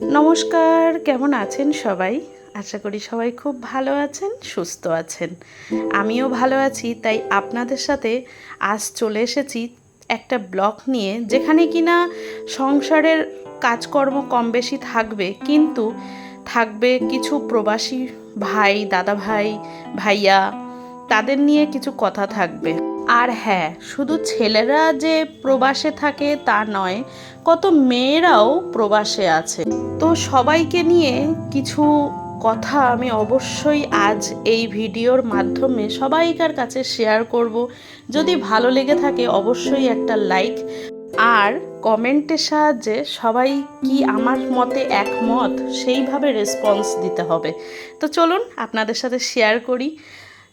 নমস্কার, কেমন আছেন সবাই? আশা করি সবাই খুব ভালো আছেন, সুস্থ আছেন। আমিও ভালো আছি, তাই আপনাদের সাথে আজ চলে এসেছি একটা ব্লগ নিয়ে, যেখানে কিনা সংসারের কাজকর্ম কম বেশি থাকবে, কিন্তু থাকবে কিছু প্রবাসী ভাই দাদা ভাই ভাইয়া, তাদের নিয়ে কিছু কথা থাকবে। আর হ্যাঁ শুধু ছেলেরা যে প্রবাসে থাকে তা নয়, কত মেয়েরাও প্রবাসে আছে। তো সবাইকে নিয়ে কিছু কথা আমি অবশ্যই আজ এই ভিডিওর মাধ্যমে সবাইকার কাছে শেয়ার করব। যদি ভালো লেগে থাকে অবশ্যই একটা লাইক আর কমেন্টের সাহায্যে সবাই কি আমার মতে একমত সেইভাবে রেসপন্স দিতে হবে। তো চলুন আপনাদের সাথে শেয়ার করি।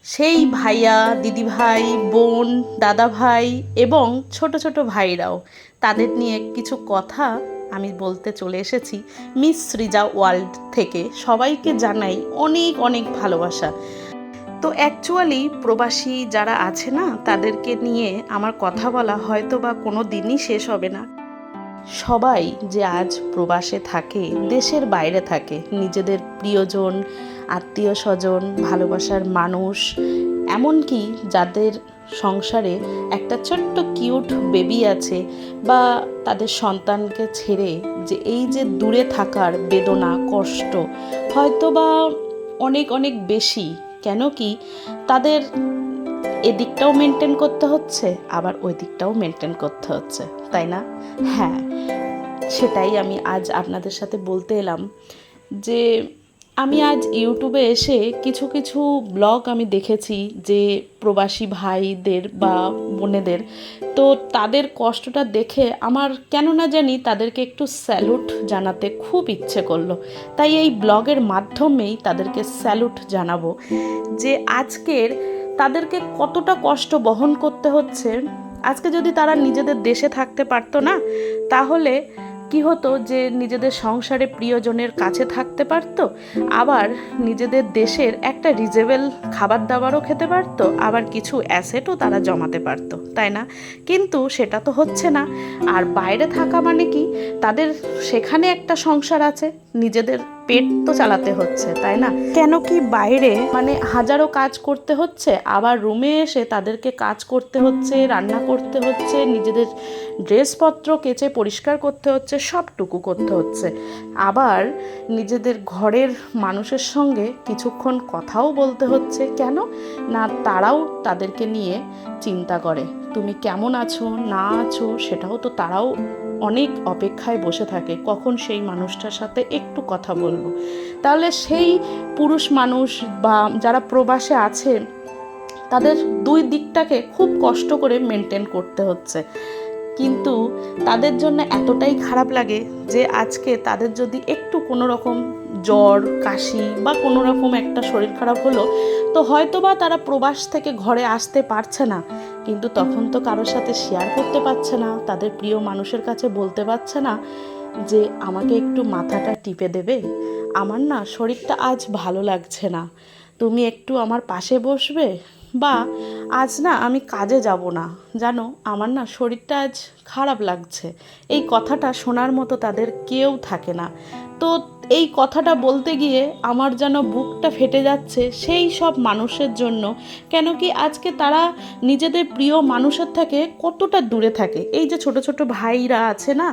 সেই ভাইয়া, দিদিভাই, বোন দাদা ভাই এবং ছোট ছোট ভাইরাও। তাদের নিয়ে কিছু কথা আমি বলতে চলে এসেছি মিস সৃজা ওয়ার্ল্ড থেকে। সবাইকে জানাই অনেক অনেক ভালোবাসা। তো অ্যাকচুয়ালি প্রবাসী যারা আছে না, তাদেরকে নিয়ে আমার কথা বলা হয়তো বা কোনো দিনই শেষ হবে না। সবাই যে আজ প্রবাসে থাকে, দেশের বাইরে থাকে, নিজেদের প্রিয়জন আত্মীয় স্বজন, ভালোবাসার মানুষ, এমনকি যাদের সংসারে একটা ছোট্ট কিউট বেবি আছে বা তাদের সন্তানকে ছেড়ে যে এই যে দূরে থাকার বেদনা, কষ্ট হয়তো বা অনেক অনেক বেশি, কেন কি তাদের এদিকটাও মেনটেন করতে হচ্ছে, আবার ওই দিকটাও মেনটেন করতে হচ্ছে, তাই না? হ্যাঁ সেটাই আমি আজ আপনাদের সাথে বলতে এলাম যে আমি আজ ইউটিউবে এসে কিছু কিছু ব্লগ আমি দেখেছি যে প্রবাসী ভাইদের বা বোনেদের। তো তাদের কষ্টটা দেখে আমার কেন না জানি তাদেরকে একটু স্যালুট জানাতে খুব ইচ্ছে করল। তাই এই ব্লগের মাধ্যমেই তাদেরকে স্যালুট জানাব যে আজকের তাদেরকে কতটা কষ্ট বহন করতে হচ্ছে। আজকে যদি তারা নিজেদের দেশে থাকতে পারতো না, তাহলে কি হতো যে নিজেদের সংসারে প্রিয়জনের কাছে থাকতে পারত, আবার নিজেদের দেশের একটা রিজেবেল খাবার দাবারও খেতে পারত, আবার কিছু অ্যাসেটও তারা জমাতে পারত, তাই না? কিন্তু সেটা তো হচ্ছে না। আর বাইরে থাকা মানে কি? তাদের সেখানে একটা সংসার আছে, নিজেদের পেট তো চালাতে হচ্ছে, তাই না? কেন কি বাইরে মানে হাজারো কাজ করতে হচ্ছে, আবার রুমে এসে তাদেরকে কাজ করতে হচ্ছে, রান্না করতে হচ্ছে, নিজেদের ড্রেসপত্র কেচে পরিষ্কার করতে হচ্ছে, সবটুকু করতে হচ্ছে। আবার নিজেদের ঘরের মানুষের সঙ্গে কিছুক্ষণ কথাও বলতে হচ্ছে, কেন? না, তারাও তাদেরকে নিয়ে চিন্তা করে, তুমি কেমন আছো? না আছো? সেটাও তো তারাও অনেক অপেক্ষায় বসে থাকে, কখন সেই মানুষটার সাথে একটু কথা বলব। তাহলে সেই পুরুষ মানুষ বা যারা প্রবাসে আছে, তাদের দুই দিকটাকে খুব কষ্ট করে মেনটেন করতে হচ্ছে। কিন্তু তাদের জন্য এতটাই খারাপ লাগে যে আজকে তাদের যদি একটু কোনো রকম জ্বর, কাশি বা কোনো রকম একটা শরীর খারাপ হলো, তো হয়তো বা তারা প্রবাস থেকে ঘরে আসতে পারছে না। কিন্তু তখন তো কারোর সাথে শেয়ার করতে পারছে না, তাদের প্রিয় মানুষের কাছে বলতে পারছে না যে, আমাকে একটু মাথাটা টিপে দেবে? আমার না শরীরটা আজ ভালো লাগছে না। তুমি একটু আমার পাশে বসবে? বা আজ না আমি কাজে যাব না। জানো, আমার না শরীরটা আজ খারাপ লাগছে। এই কথাটা শোনার মতো তাদের কেউ থাকে না। তো এই কথাটা বলতে গিয়ে আমার যেন বুকটা ফেটে যাচ্ছে সেই সব মানুষের জন্য। কেন কি আজকে তারা নিজেদের প্রিয় মানুষের থেকে কতটা দূরে থাকে। এই যে ছোট ছোট ভাইরা আছে না,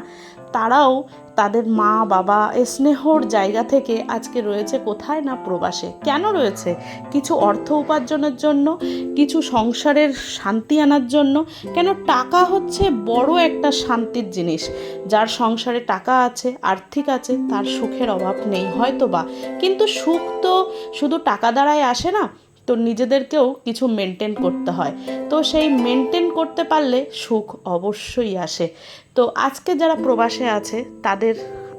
তারাও তাদের মা, বাবা স্নেহর জায়গা থেকে আজকে রয়েছে কোথায় না প্রবাসে। কেন রয়েছে? কিছু অর্থ উপার্জনের জন্য, কিছু সংসারের শান্তি আনার জন্য। কেন টাকা হচ্ছে বড় একটা শান্তির জিনিস। যার সংসারে টাকা আছে, আর্থিক আছে, তার সুখের অভাব নেই হয়তো বা কিন্তু সুখ তো শুধু টাকা দ্বারাই আসে না, তো নিজেদেরকেও কিছু মেনটেন করতে হয়। তো সেই মেনটেন করতে পারলে সুখ অবশ্যই আসে। তো আজকে যারা প্রবাসে আছে, তাদের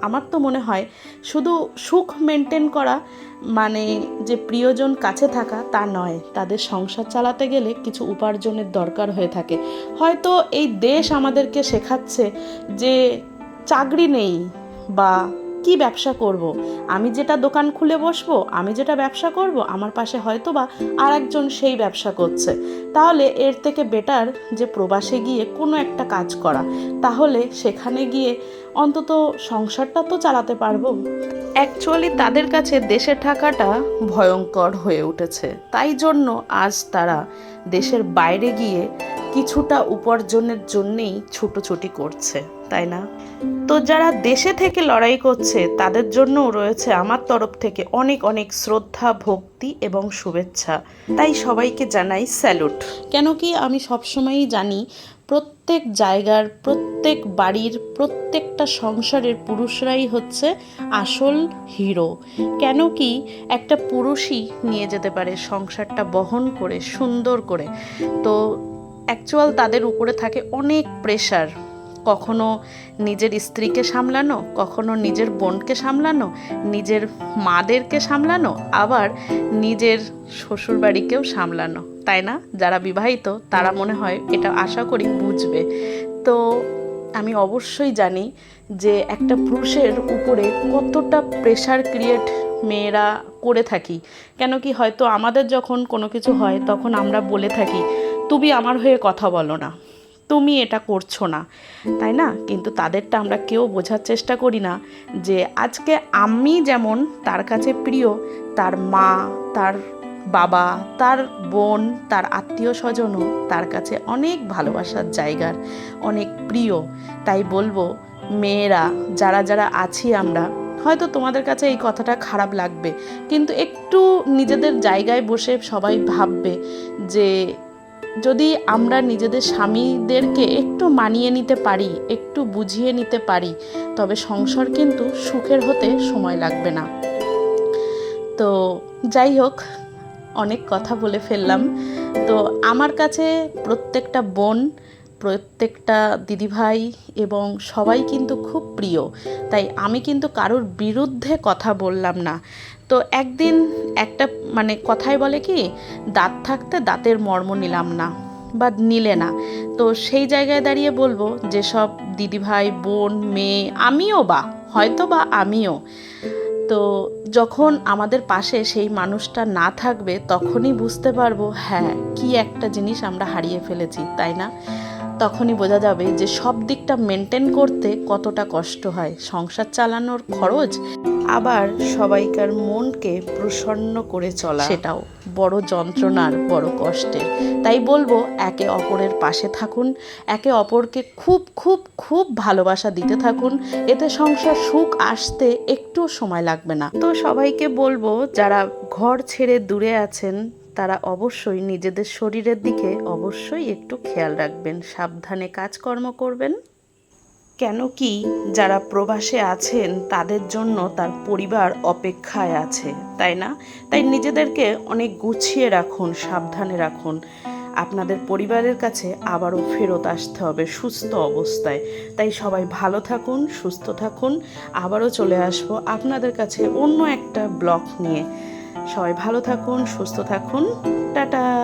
আমার তো মনে হয় শুধু সুখ মেনটেন করা মানে যে প্রিয়জন কাছে থাকা, তা নয়। তাদের সংসার চালাতে গেলে কিছু উপার্জনের দরকার হয়ে থাকে। হয়তো এই দেশ আমাদেরকে শেখাচ্ছে যে চাকরি নেই বা কি ব্যবসা করব। আমি যেটা দোকান খুলে বসবো, আমি যেটা ব্যবসা করব, আমার পাশে হয়তো বা আর একজন সেই ব্যবসা করছে। তাহলে এর থেকে বেটার যে প্রবাসে গিয়ে কোনো একটা কাজ করা, তাহলে সেখানে গিয়ে অন্তত সংসারটা তো চালাতে পারব। অ্যাকচুয়ালি তাদের কাছে দেশে থাকাটা ভয়ঙ্কর হয়ে উঠেছে। তাই জন্য আজ তারা দেশের বাইরে গিয়ে কিছুটা উপার্জনের জন্যেই ছুটোছুটি করছে। তাই না? তো যারা দেশে থেকে লড়াই করছে, তাদের জন্যও রয়েছে আমার তরফ থেকে অনেক অনেক শ্রদ্ধা, ভক্তি এবং শুভেচ্ছা। তাই সবাইকে জানাই স্যালুট। কেন কি আমি সবসময়ই জানি, প্রত্যেক জায়গার, প্রত্যেক বাড়ির, প্রত্যেকটা সংসারের পুরুষরাই হচ্ছে আসল হিরো। কেন কি একটা পুরুষই নিয়ে যেতে পারে সংসারটা বহন করে, সুন্দর করে। তো অ্যাকচুয়াল তাদের উপরে থাকে অনেক প্রেশার কখনো নিজের স্ত্রীকে সামলানো, কখনো নিজের বোনকে সামলানো, নিজের মাদেরকে সামলানো, আবার নিজের শ্বশুরবাড়িকেও সামলানো। তাই না? যারা বিবাহিত, তারা মনে হয় এটা আশা করি বুঝবে। তো আমি অবশ্যই জানি যে একটা পুরুষের উপরে কতটা প্রেশার ক্রিয়েট মেয়েরা করে থাকি। কেন কি হয়তো আমাদের যখন কোনো কিছু হয়, তখন আমরা বলে থাকি, তুমি আমার হয়ে কথা বলো না। তুমি এটা করছ না। তাই না? কিন্তু তাদেরটা আমরা কেউ বোঝার চেষ্টা করি না যে আজকে আমি যেমন তার কাছে প্রিয়, তার মা, তার বাবা, তার বোন, তার আত্মীয় স্বজনও তার কাছে অনেক ভালোবাসার জায়গার, অনেক প্রিয়। তাই বলব, মেয়েরা, যারা যারা আছি আমরা, হয়তো তোমাদের কাছে এই কথাটা খারাপ লাগবে, কিন্তু একটু নিজেদের জায়গায় বসে সবাই ভাববে যে যদি আমরা নিজেদের স্বামীদেরকে একটু মানিয়ে নিতে পারি, একটু বুঝিয়ে নিতে পারি, তবে সংসার কিন্তু সুখের হতে সময় লাগবে না। তো যাই হোক, অনেক কথা বলে ফেললাম। তো আমার কাছে প্রত্যেকটা বোন, প্রত্যেকটা দিদিভাই এবং সবাই কিন্তু খুব প্রিয়। তাই আমি কিন্তু কারোর বিরুদ্ধে কথা বললাম না। তো একদিন একটা মানে কথাই বলে কি, দাঁত থাকতে দাঁতের মর্ম নিলাম না বা নিলে না। তো সেই জায়গায় দাঁড়িয়ে বলব যেসব দিদিভাই, বোন, মেয়ে, আমিও বা হয়তো বা আমিও। তো যখন আমাদের পাশে সেই মানুষটা না থাকবে তখনই বুঝতে পারব হ্যাঁ কি একটা জিনিস আমরা হারিয়ে ফেলেছি তাই না? তখনই বোঝা যাবে যে সব দিকটা মেনটেন করতে কতটা কষ্ট হয়। সংসার চালানোর খরচ আবার সবাইকার মনকে প্রসন্ন করে চলা। সেটাও। বড় যন্ত্রণার বড় কষ্টের। তাই বলব একে অপরের পাশে থাকুন একে অপরকে খুব খুব খুব ভালোবাসা দিতে থাকুন। এতে সংসার সুখ আসতে একটু সময় লাগবে না। তো সবাইকে বলব, যারা ঘর ছেড়ে দূরে আছেন, তারা অবশ্যই নিজেদের শরীরের দিকে অবশ্যই একটু খেয়াল রাখবেন। সাবধানে কাজকর্ম করবেন। কেন কি যারা প্রবাসে আছেন, তাদের জন্য তার পরিবার অপেক্ষায় আছে, তাই না? তাই নিজেদেরকে অনেক গুছিয়ে রাখুন, সাবধানে রাখুন। আপনাদের পরিবারের কাছে আবারও ফেরত আসতে হবে সুস্থ অবস্থায়। তাই সবাই ভালো থাকুন, সুস্থ থাকুন। আবারও চলে আসব আপনাদের কাছে অন্য একটা ব্লগ নিয়ে। সবাই ভালো থাকুন, সুস্থ থাকুন। টাটা!